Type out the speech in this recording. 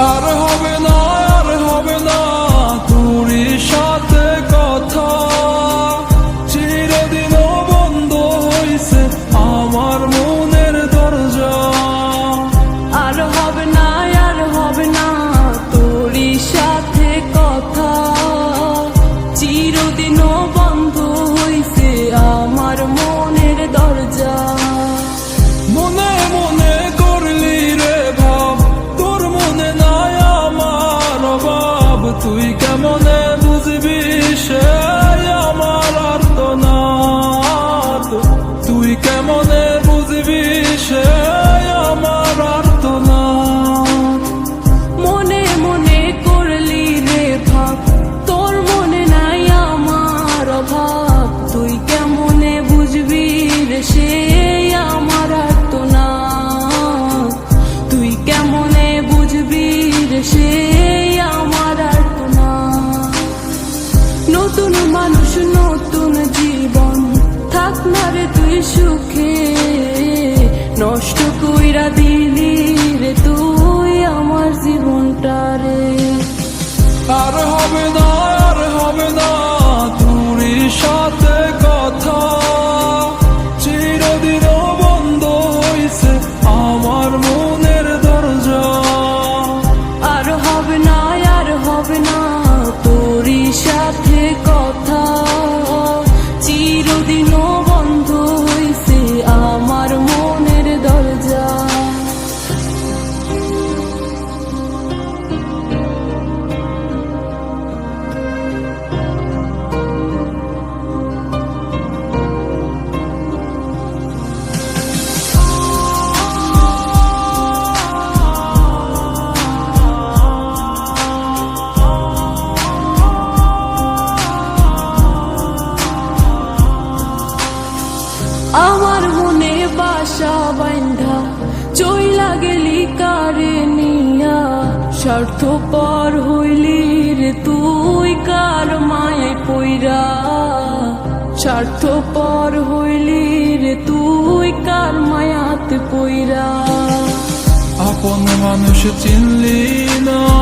আর থাক তুই সুখে। নষ্ট কইরা দিলি রে তুই আমার জীবনটা রে আর হবে না আর হবে না গেলি কারে নিয়া? স্বার্থ পর হইলি রে তুই, কার মায় পইরা? স্বার্থ পর হইলি রে তুই, কার মায়াত পইরা? আপন মানুষ চিনলি না।